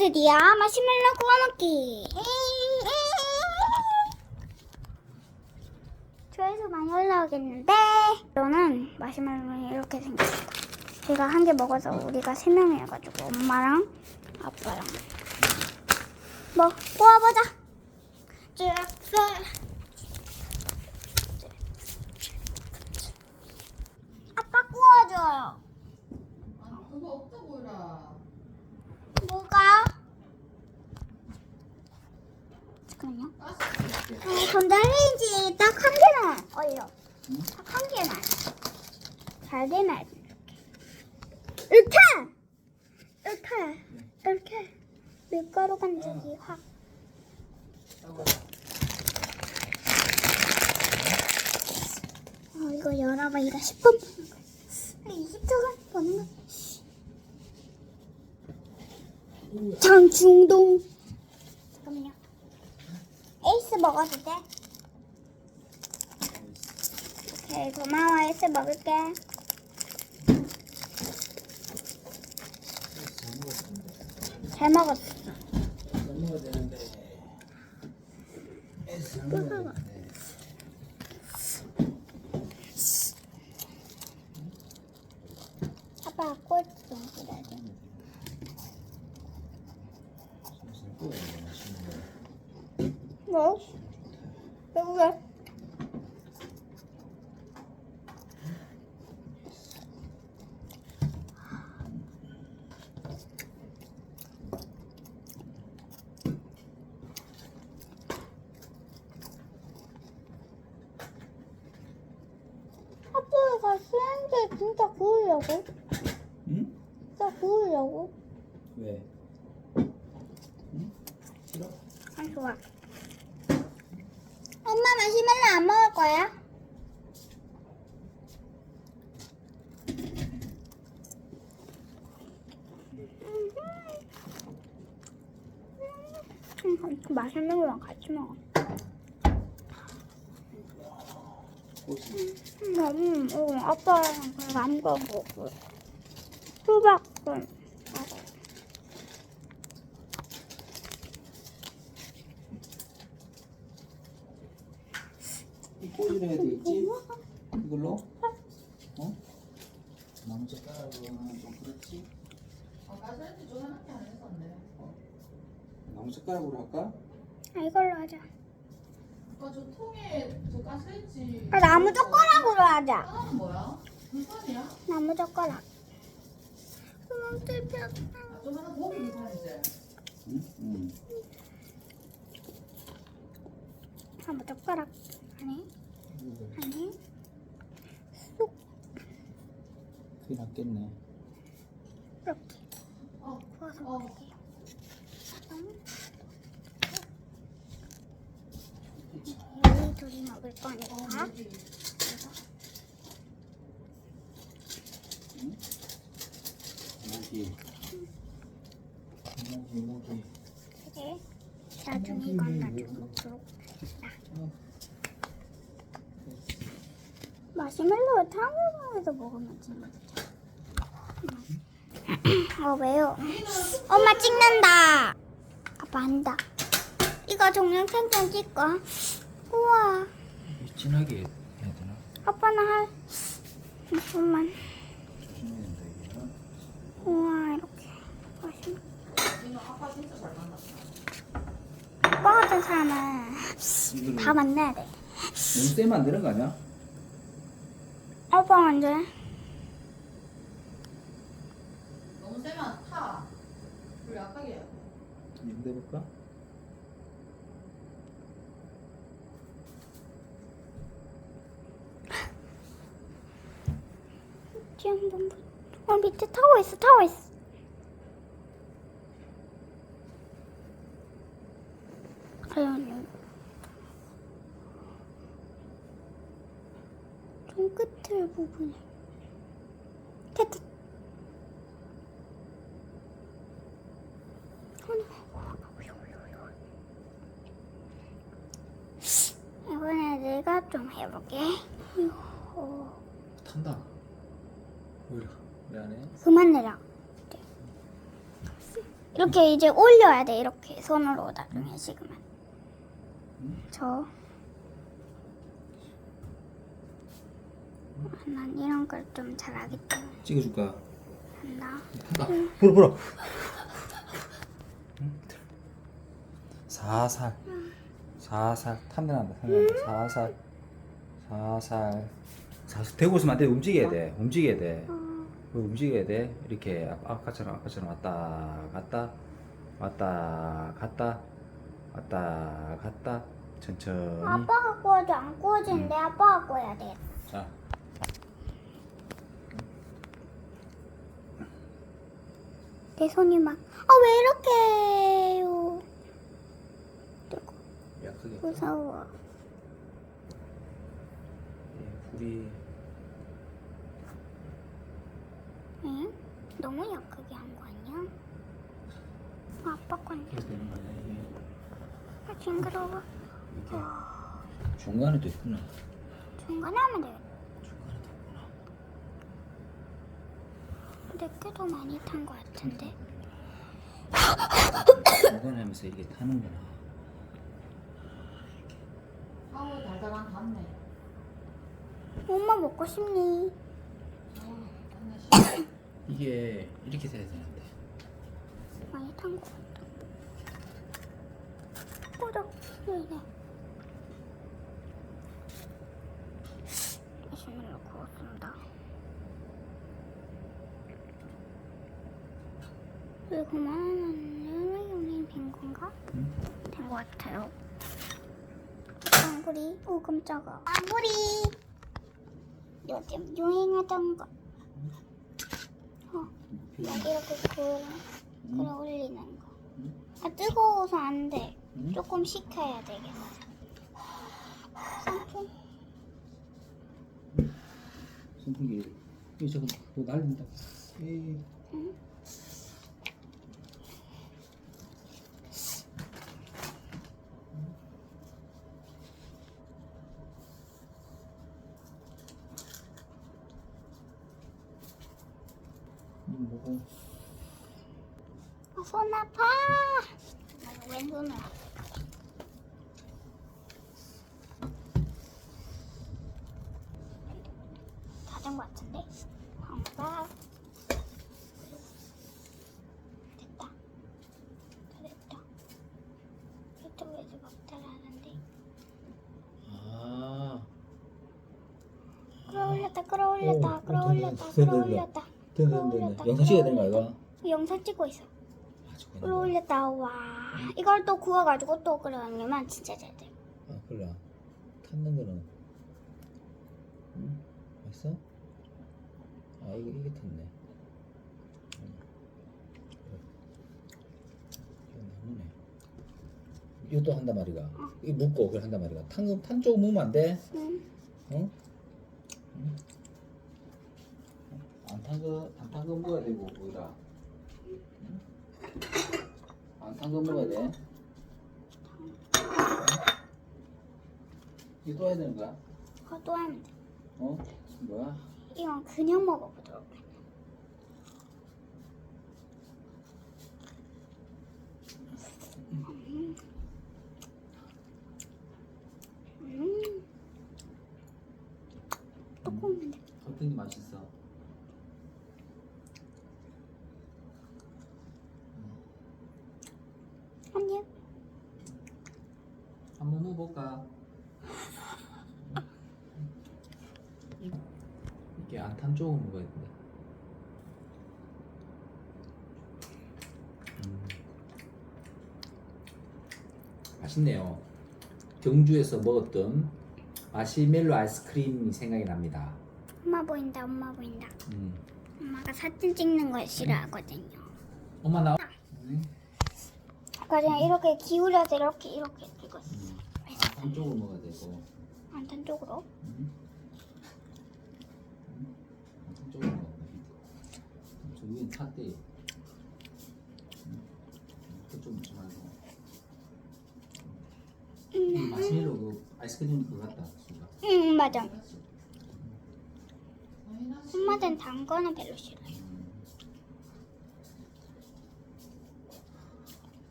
드디어 마시멜로 구워 먹기. 조회수 많이 올라오겠는데 저는 마시멜로는 이렇게 생겼어요. 제가 한 개 먹어서 우리가 세 명이어가지고 엄마랑 아빠랑 뭐 구워보자. 쭉 아빠 구워줘요. 아, 그거 없다 보이라. 뭐가? 잠깐만요. 어, 전자레인지 딱 한 개만 얼려. 딱 한 개만. 잘 되면 이렇게. 이렇게. 이렇게. 밀가루 반죽이 확. 어, 이거 열어봐. 이거 10분 보는 거야. 20초간 보는 거야. 장중동. 먹어도 돼? 오케이 고마워 에이스 먹을게 잘 먹었어. 아빠 꼴찌 좀 그래야 돼 무슨 꼬야 맛있는 거. 뭐? 왜? 아빠가 쓰는데 진짜 구우려고? 응? 진짜 구우려고? 왜? 응? 싫어? 아 좋아. 마시멜로 안 먹을 거야? 음, 그 마시멜로랑 같이 먹어. 꽃이. 음, 음, 아빠랑 그안 먹고 수박은 먹어. 이 꼬지로 해야 되겠지? 이걸로? 어? 나무젓가락으로 하면 좀 그렇지? 아, 가스레인지 전화밖에 안 했었네. 나무젓가락으로 할까? 아, 이걸로 하자. 아까 저 통에 저 가스레인지. 아, 나무 젓가락으로 하자. 하나는 뭐야? 불판이야? 나무 젓가락. 그럼 뜯겼다. 아, 저 하나 고기 불판이지. 응? 응. 나무 젓가락. 아니, 아니. 쏙, 그게 낫겠네. 이렇게 어, 구워서 어. 먹을게요. 여기 둘이 먹을 거니까. 여기. 모기. 모기, 모기. 그래. 나중에 이건 나중에 먹도록. 마시멜로 탕후루에서 먹으면 진짜. 어 왜요? 엄마 찍는다. 아빠 한다. 이거 좀 찍고. 우와. 진하게 해야 되나? 아빠는 할. 잠깐만. 우와 이렇게. 맛있. 이거 아빠 진짜 잘 만났다. 아빠 같은 사람은 다 만나야 돼. 안 되는 거 아니야? 아빠 언제? 너무 세면 타. 불 약하게 해야 돼. 해볼까? 지금 너무. 어 밑에 타고 있어 타고 있어. 과연 됐다. 이번에 내가 좀 해볼게. 어, 탄다. 오히려. 왜안 해? 그만 내라. 이렇게 이제 올려야 돼 이렇게 손으로 나중에 식으면 저 난 이런 걸 좀 잘하기 때문에 찍어줄까? 한다 한다. 불어 불어. 사살. 사살 탐내난다. 탐내난다. 사살. 사살. 사살 대고 있으면 안 돼. 움직여야 돼. 움직여야 돼. 움직여야 돼. 이렇게 아- 아까처럼 아까처럼 왔다 갔다 왔다 갔다 왔다 갔다 천천히. 아빠가 구워도 안 구워지는데 아빠가 구워야 돼 자. 내 손이 막, 아, 왜 이렇게 해요? 약하게. 무서워. 예, 불이 응? 너무 약하게 한 거 아니야? 아, 아빠 건 이렇게 되는 거 아니야 이게? 아, 징그러워. 이게 중간에도 있구나. 중간에 하면 되겠다. 중간에도 있구나. 내게 더 많이 탄거 같은데. 중간에 하면서 이게 타는구나. 아우 달달한 답네. 엄마 먹고 싶니? 이게 이렇게 돼야 되는데. 많이 탄거 같다. 네, 네. 마시멜로 구웠습니다. 왜 그만하면 용이 빈 건가? 응? 된것 같아요. 빵구리, 오 깜짝아. 빵구리. 요즘 유행하던 거. 어, 막 이렇게 그 끌어 올리는 거. 아 뜨거워서 안 돼. 응? 조금 식혀야 되겠어. 삼촌. 선풍기 이 저거 또 날린다. 에이. 응? 음, 뭐고? 아, 손 아파. 아, 왼손으로. 다된 것 같은데? 됐다. 다 됐다. 이쪽에서 막달하는데 아. 끌어올렸다, 끌어올렸다, 어, 끌어올렸다, 됐네, 됐네. 끌어올렸다. 됐네, 끌어올렸다. 영상 찍어야 되는 거 끌어올렸다. 이거? 영상 찍고 있어. 아, 저거 거야. 끌어올렸다, 와. 이걸 또 구워가지고 또 끓여놓으면 진짜 잘 돼. 아, 그래. 탔는 거는. 응? 맛있어? 아, 이게 이게 탔네. 응. 이거 나무네. 이것도 한단 말이가. 이거 묶고 그걸 한단 말이가. 탄, 탄쪽 묶으면 안 돼? 응. 응? 응? 안탄 거, 안탄거 먹어야 되고, 뭐라. 안탄 거 먹어야 돼. 이거 또 해야 되는 거야? 그것도 하면 돼. 어? 뭐야? 이건 그냥 먹어보도록 해. 음. 음. 돼. 어떤 게 맛있어? 아니야. 한번 먹어볼까? 이게 안 탄 쪽은 먹어야 돼. 음. 맛있네요. 경주에서 먹었던 마시멜로 아이스크림이 생각이 납니다. 엄마 보인다, 엄마 보인다. 음. 엄마가 사진 찍는 걸 싫어하거든요. 엄마 나. 음. 그냥 이렇게 기울여서 이렇게 이렇게 찍었어. 음. 안탄 쪽을 먹어야 되고. 안탄 쪽으로. 음. 음. 안탄 쪽을 먹어야 돼. 저 위엔 탔대. 음. 그쪽 먹지 말고. 음. 마시멜로 그 아이스크림 그거 같다. 진짜. 응, 맞아. 엄마는 단 거는 별로 싫어해. 음.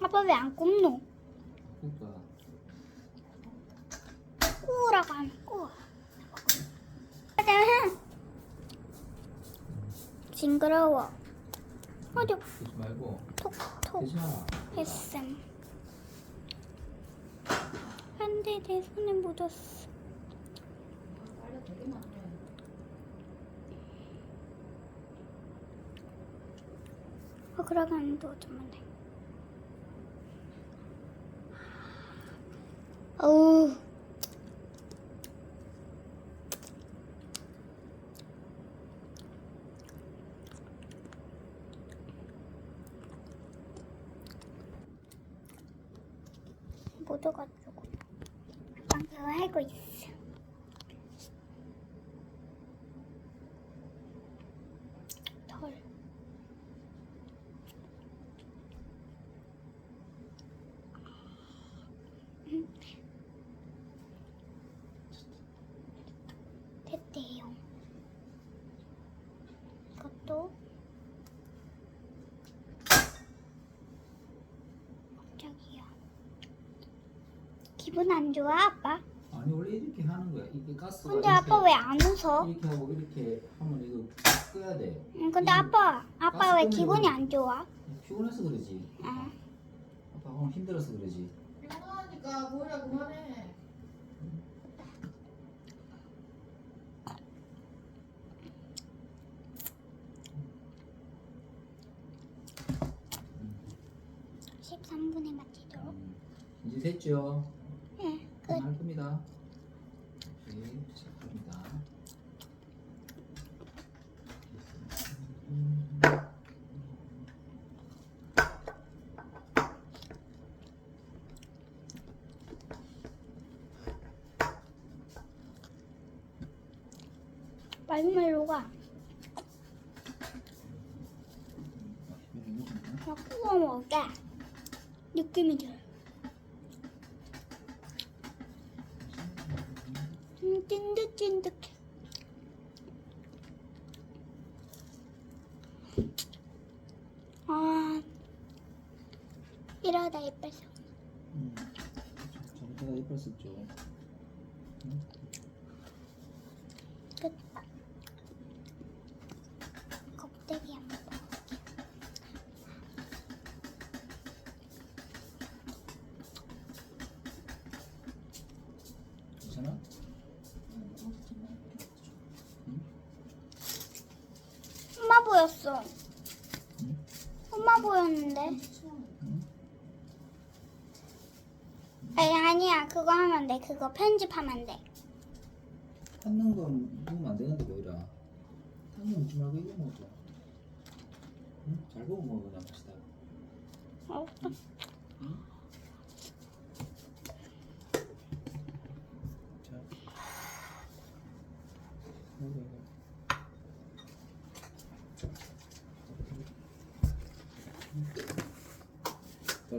아빠 왜 안 굽노? 그러니까 구우라고 하면 구워. 짜잔. 징그러워. 어디 그러지 말고 톡톡. 했음. 안돼 내 손에 묻었어. 어 그러면 또 좀만 돼. 어우. 묻어가지고 아빠 그거 하고 있어. 털. 됐대요. 이것도 깜짝이야. 기분 안 좋아, 아빠? 이렇게 하는 거야. 이게 가스가 근데 아빠 왜 안 웃어? 이렇게 하고 이렇게 하면 이거 끄야 돼. 응, 근데 아빠, 아빠 왜 기분이 안 좋아? 피곤해서 그러지. 아, 아빠 오늘 힘들어서 그러지. 피곤하니까 뭐라 그만해. 음. 13분에 마치도록. 음. 이제 됐죠? 네, 끝. 할 겁니다. 네, 시작합니다. 마시멜로가 그냥 구워 먹을게. 느낌이 들어. 음, 찐득찐득해. 아, 이러다 이빨 썩. 음. 저부터가 예뻤었죠. 보였어. 응? 엄마 보였는데. 응? 아니 아니야 그거 하면 돼. 그거 편집하면 돼. 탔는 건 먹으면 안 되는데 뭐이라. 거 먹지 말고 이거 먹자. 응? 잘 보고 먹어 그냥 맛있다. 어? 자. 먹어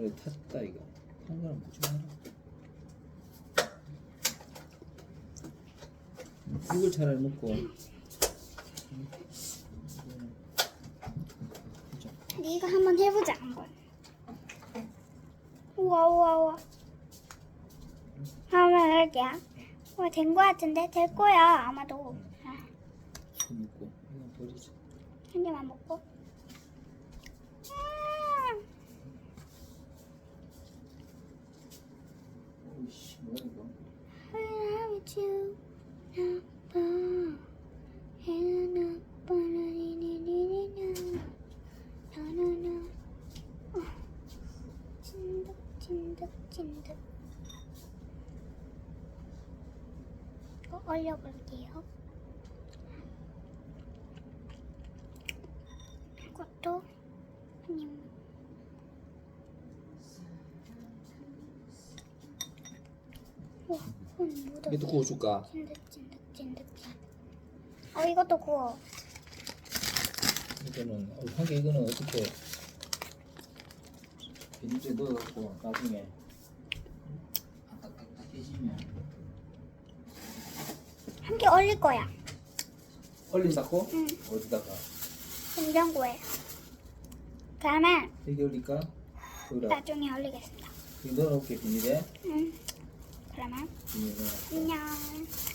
그래 탔다 이거. 탄 거랑 먹지 마라. 이걸 차라리 먹고. 네가 한번 해보자 한번. 우와 우와 우와. 한번 할게요. 어, 된거 같은데 될 거야 아마도. 아, 먹고 이거 버리자. 한 개만 먹고. 음, 오이씨 뭐야 이거. I 나나나. 어. 올려볼게요. 이것도 아님. 와, 손 묻었어. 이것도 구워줄까? 찐득 찐득 찐득 찐득. 어 이것도 구워. 이거는 어, 한개 이거는 어떻게 비닐에 넣어갖고 나중에 딱딱딱 깨지면 한개 올릴 거야. 얼린다고? 응. 어디다가 냉장고에. 그러면 여기 올릴까? 나중에 올리겠습니다. 이거 넣어놓을게 비닐에. 응. 그러면 음, 음. 안녕.